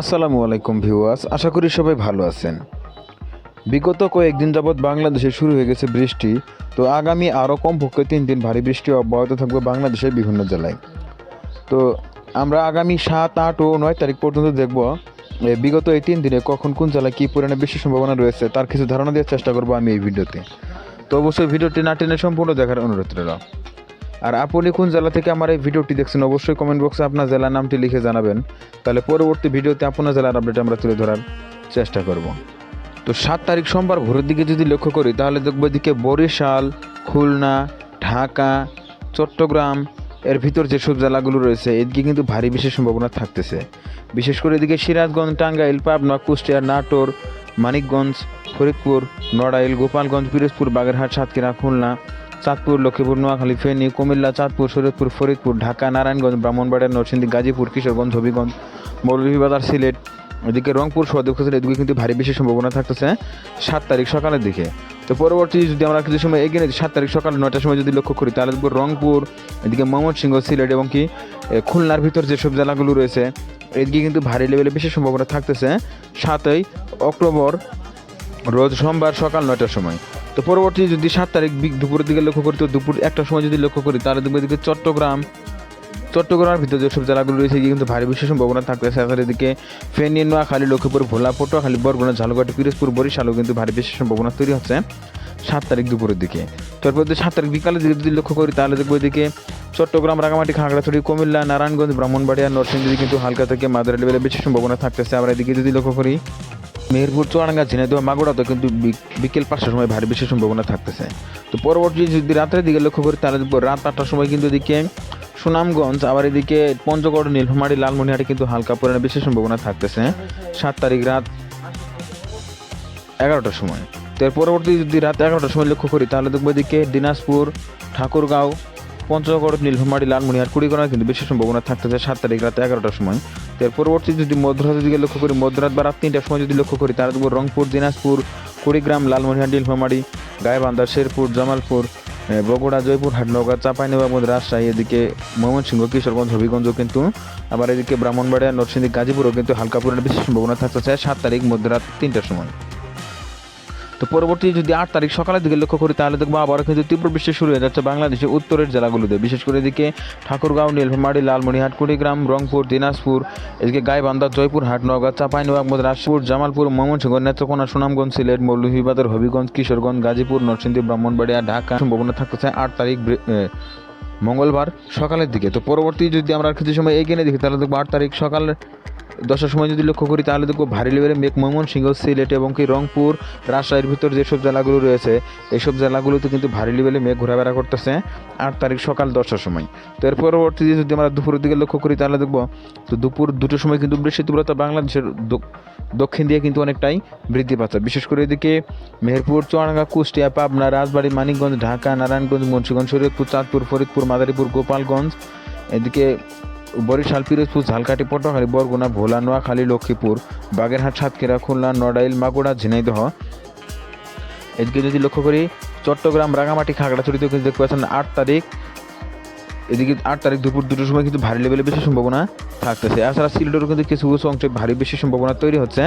আসসালামু আলাইকুম ভিউয়ার্স, আশা করি সবাই ভালো আছেন। বিগত কয়েকদিন যাবৎ বাংলাদেশে শুরু হয়ে গেছে বৃষ্টি, তো আগামী আরও কমপক্ষে তিন দিন ভারী বৃষ্টি অব্যাহত থাকবে বাংলাদেশের বিভিন্ন জেলায়। তো আমরা আগামী সাত, আট ও নয় তারিখ পর্যন্ত দেখব বিগত এই তিন দিনে কখন কোন জেলায় কী পরিমাণে বৃষ্টির সম্ভাবনা রয়েছে, তার কিছু ধারণা দেওয়ার চেষ্টা করব আমি এই ভিডিওতে। তো অবশ্যই ভিডিওটি না টেনে সম্পূর্ণ দেখার অনুরোধ রইল। আর আপনি কোন জেলা থেকে আমার এই ভিডিওটি দেখছেন, অবশ্যই কমেন্ট বক্সে আপনার জেলার নামটি লিখে জানাবেন। তাহলে পরবর্তী ভিডিওতে আপনার জেলার আপডেট আমরা তুলে ধরার চেষ্টা করব। তো সাত তারিখ সোমবার ভোরের দিকে যদি লক্ষ্য করি, তাহলে দেখব এদিকে বরিশাল, খুলনা, ঢাকা, চট্টগ্রাম, এর ভিতর যেসব জেলাগুলো রয়েছে, এদিকে কিন্তু ভারী বিশেষ সম্ভাবনা থাকতেছে। বিশেষ করে এদিকে সিরাজগঞ্জ, টাঙ্গাইল, পাবনা, কুষ্টিয়া, নাটোর, মানিকগঞ্জ, ফরিদপুর, নড়াইল, গোপালগঞ্জ, পিরোজপুর, বাগেরহাট, সাতক্ষীরা, খুলনা চাঁদপুর, লক্ষ্মীপুর, নোয়াখালী, ফেনী, কুমিল্লা, চাঁদপুর শরীয়তপুর ফরিদপুর, ঢাকা, নারায়ণগঞ্জ, ব্রাহ্মণবাড়িয়া, নরসিংদী, গাজীপুর, কিশোরগঞ্জ, হবিগঞ্জ, মৌলভীবাজার, সিলেট, এদিকে রংপুর সদক্ষিণ এদিকে কিন্তু ভারী বেশি সম্ভাবনা থাকতেছে সাত তারিখ সকালের দিকে। তো পরবর্তী যদি আমরা কিছু সময় এগিয়ে নিই, সাত তারিখ সকাল নয়টার সময় যদি লক্ষ্য করি, তাহলে রংপুর, এদিকে ময়মনসিংহ, সিলেট এবং কি খুলনার ভিতর যেসব জেলাগুলো রয়েছে, এদিকে কিন্তু ভারী লেভেলে বেশি সম্ভাবনা থাকতেছে সাতই অক্টোবর, রোজ সোমবার সকাল নয়টার সময়। তো পরবর্তী যদি সাত তারিখ দুপুরের দিকে লক্ষ্য করি, তো দুপুর একটার সময় যদি লক্ষ্য করি, তাহলে দেখব এদিকে চট্টগ্রাম, চট্টগ্রামের ভিতরে যেসব জেলাগুলো রয়েছে, এদিকে কিন্তু ভারী বেশি সম্ভাবনা থাকতেছে। আর এদিকে ফেনী, নোয়াখালী, লক্ষ্মীপুর, ভোলা, পটুয়াখালী, বরগুনা, ঝালকাঠি, পিরোজপুর, বরিশালও কিন্তু ভারী বেশি সম্ভাবনা তৈরি হচ্ছে সাত তারিখ দুপুরের দিকে। তারপর যদি সাত তারিখ বিকালের দিকে যদি লক্ষ্য করি, তাহলে দেখব এদিকে চট্টগ্রাম রাঙামাটি খাগড়াছড়ি, কুমিল্লা, নারায়ণগঞ্জ, ব্রাহ্মণবাড়িয়া, নরসিংদী কিন্তু হালকা থেকে মাদার লেভেলে বেশি সম্ভাবনা থাকতেছে। আমরা এদিকে যদি লক্ষ্য করি মেহেরপুর চুয়াডাঙ্গা ঝিনাইদহ মাগুরাতে কিন্তু বিকেল পাঁচটার সময় ভারী বেশি সম্ভাবনা থাকতেছে। তো পরবর্তী যদি রাতের দিকে লক্ষ্য করি, তাহলে রাত আটটার সময় কিন্তু এদিকে সুনামগঞ্জ, আবার এদিকে পঞ্চগড়, নীলফামারী, লালমনিহাটে কিন্তু হালকা পরিমাণে বেশি সম্ভাবনা থাকতেছে। সাত তারিখ রাত এগারোটার সময়। তো এর পরবর্তী যদি রাত এগারোটার সময় লক্ষ্য করি, তাহলে দেখব এদিকে দিনাজপুর, ঠাকুরগাঁও, পঞ্চগড়, নীলফামারী, লালমনিহাট কুড়িগড়া কিন্তু বেশি সম্ভাবনা থাকতেছে সাত তারিখ রাত এগারোটার সময়। এর পরবর্তী যদি মধ্যরাতের দিকে লক্ষ্য করি, মধ্যরাত বা রাত তিনটার সময় যদি লক্ষ্য করি দেখব রংপুর, দিনাজপুর, কুড়িগ্রাম লালমনিহাট ইলফামারি গায়েবান্ধা শেরপুর, জামালপুর বগুড়া, জয়পুরহাট, নওগাঁ, চাঁপাইনবাবগঞ্জ রাজশাহী, এদিকে ময়মনসিংহ, কিশোরগঞ্জ, হবিগঞ্জও কিন্তু, আবার এদিকে ব্রাহ্মণবাড়িয়া, নরসিংদী, গাজীপুরও কিন্তু হালকা পরিমাণে বিশেষ সম্ভাবনা চায় সাত তারিখ মধ্যরাত তিনটার সময়। তো পরবর্তী যদি আট তারিখ সকালের দিকে লক্ষ্য করি, তাহলে দেখব আবারও কিন্তু তীব্র বৃষ্টি শুরু হয়ে যাচ্ছে বাংলাদেশের উত্তরের জেলাগুলোতে। বিশেষ করে এদিকে ঠাকুরগাঁও, নীলফামারী লালমনিহাট কুড়িগ্রাম রংপুর, দিনাজপুর, এদিকে গাইবান্ধা জয়পুরহাট নওগাঁ চাঁপাইনবাবগঞ্জ রাজপুর জামালপুর, ময়মনসিংহ, নেত্রকোনা, সুনামগঞ্জ, সিলেট, মৌলভীবাজার, হবিগঞ্জ, কিশোরগঞ্জ, গাজীপুর, নরসিংদী, ব্রাহ্মণবাড়িয়া, ঢাকা, সম্ভাবনা থাকতেছে আট তারিখ মঙ্গলবার সকালের দিকে। তো পরবর্তী যদি আমরা কিছু সময় এগিয়ে দেখি, তাহলে দেখব আট তারিখ সকাল দশটার সময় যদি লক্ষ্য করি, তাহলে দেখব ভারী লেভেলে মেঘ ময়মনসিংহ সিলেট এবং কি রংপুর, রাজশাহীর ভিতর যেসব জেলাগুলো রয়েছে এইসব জেলাগুলোতে কিন্তু ভারী লেভেলে মেঘ ঘোরাফেরা করতেছে আট তারিখ সকাল দশটার সময়। তো এর পরবর্তী যদি আমরা দুপুরের দিকে লক্ষ্য করি, তাহলে দেখব তো দুপুর দুটোর সময় কিন্তু বৃষ্টি তীব্রতা বাংলাদেশের দক্ষিণ দিয়ে কিন্তু অনেকটাই বৃদ্ধি পাচ্ছে। বিশেষ করে এদিকে মেহেরপুর, চুয়াডাঙ্গা, কুষ্টিয়া, পাবনা, রাজবাড়ী, মানিকগঞ্জ, ঢাকা, নারায়ণগঞ্জ, মুন্সিগঞ্জ, শরীয়তপুর, চাঁদপুর, ফরিদপুর, মাদারীপুর, গোপালগঞ্জ, এদিকে বরিশাল, পিরোজপুর, ঝালকাঠি, পটুয়াখালী, বরগুনা, ভোলা, নোয়াখালী, লক্ষ্মীপুর, বাগেরহাট, সাতক্ষীরা, খুলনা, নড়াইল মাগুড়া ঝিনাইদহ। এদিকে যদি লক্ষ্য করি, চট্টগ্রাম, রাঙামাটি খাগড়াছড়িতেও কিন্তু দেখতে পাচ্ছেন আট তারিখ। এদিকে আট তারিখ দুপুর দুটোর সময় কিন্তু ভারী লেভেলে বেশি সম্ভাবনা থাকতেছে। এছাড়া সিলেটেরও কিন্তু কিছু কিছু অংশে ভারী বেশি সম্ভাবনা তৈরি হচ্ছে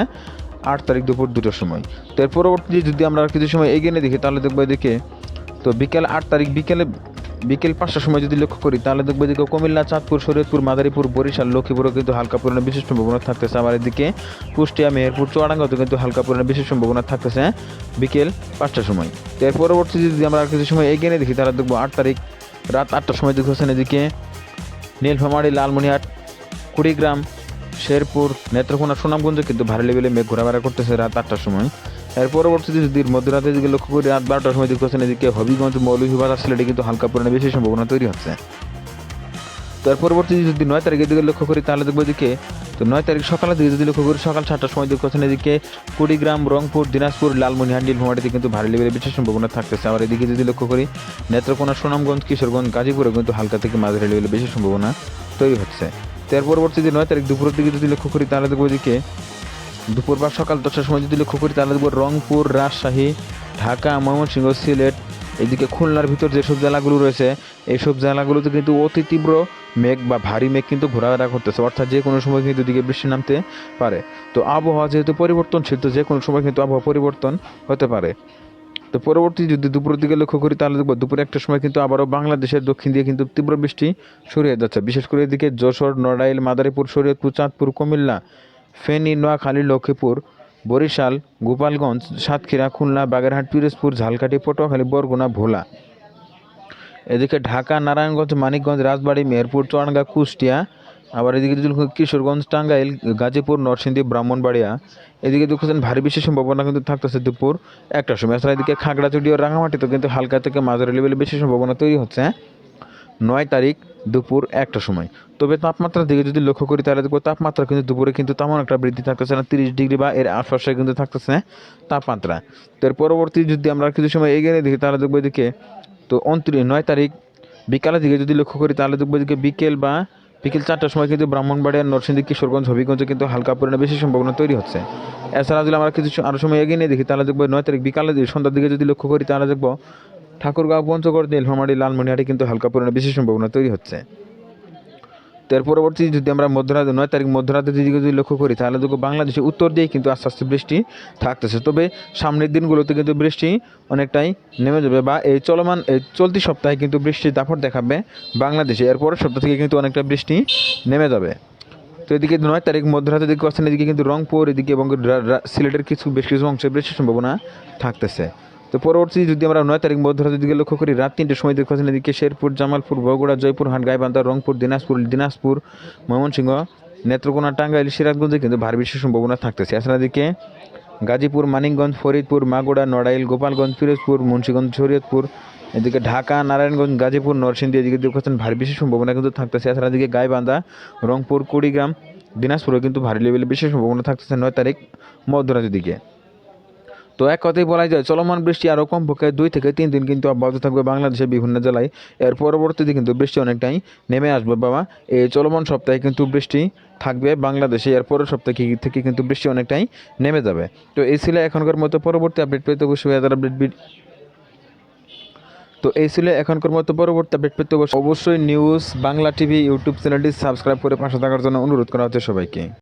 আট তারিখ দুপুর দুটোর সময়। তো এর পরবর্তী যদি আমরা কিছু সময় এগিয়ে দেখি, তাহলে দেখব এদিকে, তো বিকেল আট তারিখ, বিকেলে বিকেল পাঁচটার সময় যদি লক্ষ্য করি, তাহলে দেখব এদিকে কুমিল্লা, চাঁদপুর, শরীয়তপুর, মাদারীপুর, বরিশাল, লক্ষ্মীপুরও কিন্তু হালকা পরিমাণে বিশেষ সম্ভাবনা থাকতেছে। আবার এদিকে কুষ্টিয়া, মেহেরপুর, চুয়াডাঙ্গাতেও কিন্তু হালকা পরিমাণে বিশেষ সম্ভাবনা থাকতেছে বিকেল পাঁচটার সময়। তো এর পরবর্তী যদি আমরা কিছু সময় এগিয়ে দেখি, তাহলে দেখব আট তারিখ রাত আটটার সময় দেখতেছেন এদিকে নীলফামারী, লালমনিহাট, কুড়িগ্রাম, শেরপুর, নেত্রকোনা, সুনামগঞ্জে কিন্তু ভারী লেভেলে মেঘ ঘোরাফেরা করতেছে রাত আটটার সময়। এর পরবর্তীতে যদি মধ্যরাতের দিকে লক্ষ্য করি রাত বারোটার সময় দেখতেছেন এদিকে হবিগঞ্জ মৌলভীবাজার সিলেটে কিন্তু হালকা পরিমাণে বেশি সম্ভাবনা তৈরি হচ্ছে। তো এর পরবর্তী যদি নয় তারিখের দিকে লক্ষ্য করি, তাহলে দেখব এদিকে, তো নয় তারিখ সকালের দিকে যদি লক্ষ্য করি, সকাল সাতটার সময় দেখতেছেন এদিকে কুড়িগ্রাম, রংপুর, দিনাজপুর, লালমনিহাট, নীলফামারিতে কিন্তু ভারী লেভেলের বেশি সম্ভাবনা থাকতেছে। আবার এদিকে যদি লক্ষ্য করি, নেত্রকোনা, সুনামগঞ্জ, কিশোরগঞ্জ, গাজীপুরে কিন্তু হালকা থেকে মাঝারি লেভেলের বেশি সম্ভাবনা তৈরি হচ্ছে। তো এর পরবর্তী যে নয় তারিখ দুপুরের দিকে যদি লক্ষ্য করি, তাহলে দেখব এদিকে দুপুর বা সকাল দশটার সময় যদি লক্ষ্য করি, তাহলে দেখব রংপুর, রাজশাহী, ঢাকা, ময়মনসিংহ, সিলেট, এদিকে খুলনার ভিতর যেসব জেলাগুলো রয়েছে এইসব জেলাগুলোতে কিন্তু অতি তীব্র মেঘ বা ভারী মেঘ কিন্তু ঘোরাফেরা করতেছে। অর্থাৎ যে কোনো সময় কিন্তু এদিকে বৃষ্টি নামতে পারে। তো আবহাওয়া যেহেতু পরিবর্তনশীল, তো যে কোনো সময় কিন্তু আবহাওয়া পরিবর্তন হতে পারে। তো পরবর্তী যদি দুপুরের দিকে লক্ষ্য করি, তাহলে দেখব দুপুরে একটা সময় কিন্তু আবারও বাংলাদেশের দক্ষিণ দিয়ে কিন্তু তীব্র বৃষ্টি ছড়িয়ে যাচ্ছে। বিশেষ করে এদিকে যশোর, নড়াইল, মাদারীপুর, শরীয়তপুর, চাঁদপুর, কুমিল্লা ফেনী, নোয়াখালী, লক্ষ্মীপুর, বরিশাল, গোপালগঞ্জ, সাতক্ষীরা, খুলনা, বাগেরহাট, পিরোজপুর, ঝালকাঠি, পটুয়াখালী, বরগুনা, ভোলা। এদিকে ঢাকা, নারায়ণগঞ্জ, মানিকগঞ্জ, রাজবাড়ী, মেহেরপুর, চুয়াডাঙ্গা, কুষ্টিয়া, আবার এদিকে কিশোরগঞ্জ, টাঙ্গাইল, গাজীপুর, নরসিংদী, ব্রাহ্মণবাড়িয়া। এদিকে দেখছেন ভারী বৃষ্টির সম্ভাবনা কিন্তু থাকতেছে দুপুর একটার সময়। এছাড়া এদিকে খাগড়াছড়ি ও রাঙামাটিতে কিন্তু হালকা থেকে মাঝারি লেভেলে বেশি সম্ভাবনা তৈরি হচ্ছে। নয় তারিখ দুপুর একটা সময়। তবে তাপমাত্রার দিকে যদি লক্ষ্য করি তাহলে দেখব তাপমাত্রা কিন্তু দুপুরে কিন্তু তেমন একটা বৃদ্ধি থাকতেছে না, তিরিশ ডিগ্রি বা এর আশপাশে কিন্তু থাকতেছে তাপমাত্রা। তো এর পরবর্তী যদি আমরা কিছু সময় এগিয়ে দেখি তাহলে দেখব এদিকে তো উনত্রিশ নয় তারিখ বিকালের দিকে যদি লক্ষ্য করি তাহলে দেখব এদিকে বিকেল বা বিকেল চারটার সময় কিন্তু ব্রাহ্মণবাড়িয়া, নরসিংদী, কিশোরগঞ্জ, হবিগঞ্জে কিন্তু হালকা পরিমাণে বেশি সম্ভাবনা তৈরি হচ্ছে। এছাড়া যদি আমরা কিছু আরও সময় এগিয়ে নিয়ে দেখি তাহলে দেখব নয় তারিখ বিকালের দিকে, সন্ধ্যার দিকে যদি লক্ষ্য করি তাহলে দেখব ঠাকুরগাঁও পঞ্চগড় দিয়ে নীলফামারী লালমনিহাটে কিন্তু হালকা পরিমাণে বেশি সম্ভাবনা তৈরি হচ্ছে। এর পরবর্তী যদি আমরা মধ্যরাতে, নয় তারিখ মধ্যরাতের দিকে যদি লক্ষ্য করি, তাহলে দেখব বাংলাদেশের উত্তর দিয়ে কিন্তু আস্তে আস্তে বৃষ্টি থাকতেছে। তবে সামনের দিনগুলোতে কিন্তু বৃষ্টি অনেকটাই নেমে যাবে বা এই চলমান, এই চলতি সপ্তাহে কিন্তু বৃষ্টির দাপট দেখাবে বাংলাদেশে। এর পরের সপ্তাহ থেকে কিন্তু অনেকটা বৃষ্টি নেমে যাবে। তো এদিকে নয় তারিখ মধ্যরাতের দিকে আসছেন এদিকে কিন্তু রংপুর, এদিকে এবং সিলেটের কিছু, বেশ কিছু অংশে বৃষ্টির সম্ভাবনা থাকতেছে। তো পরবর্তী যদি আমরা নয় তারিখ মধ্যরাতের দিকে লক্ষ্য করি, রাত তিনটের সময় দেখতে পাচ্ছেন এদিকে শেরপুর, জামালপুর, বগুড়া, জয়পুরহাট, গাইবান্ধা, রংপুর, দিনাজপুর দিনাজপুর, ময়মনসিংহ, নেত্রকোনা, টাঙ্গাইল, সিরাজগঞ্জে কিন্তু ভারী বৃষ্টির সম্ভাবনা থাকতেছে। এছাড়া দিকে গাজীপুর, মানিকগঞ্জ, ফরিদপুর মাগুড়া নড়াইল, গোপালগঞ্জ, পিরোজপুর, মুন্সিগঞ্জ, শরীয়তপুর, এদিকে ঢাকা, নারায়ণগঞ্জ, গাজীপুর, নরসিংদী এদিকে দেখছেন ভারী বৃষ্টির সম্ভাবনা কিন্তু থাকতেছে। এছাড়া এদিকে গাইবান্ধা, রংপুর, কুড়িগ্রাম দিনাজপুরে কিন্তু ভারী লেভেলে বিশেষ সম্ভাবনা থাকতেছে নয় তারিখ মধ্যরাতের দিকে। তো এক কথাই বলা যায়, চলমান বৃষ্টি আরও কমপক্ষে দুই থেকে তিন দিন কিন্তু অব্যাহত থাকবে বাংলাদেশের বিভিন্ন জেলায়। এর পরবর্তীতে কিন্তু বৃষ্টি অনেকটাই নেমে আসবে বাবা। এই চলমান সপ্তাহে কিন্তু বৃষ্টি থাকবে বাংলাদেশে, এর পরের সপ্তাহে থেকে কিন্তু বৃষ্টি অনেকটাই নেমে যাবে। তো এই ছিল এখনকার মতো পরবর্তী আপডেট পেতে অবশ্যই আপডেট তো এই ছিল এখনকার মতো পরবর্তী আপডেট পেতে অবশ্যই নিউজ বাংলা টিভি ইউটিউব চ্যানেলটি সাবস্ক্রাইব করে পাশে থাকার জন্য অনুরোধ করা হচ্ছে সবাইকে।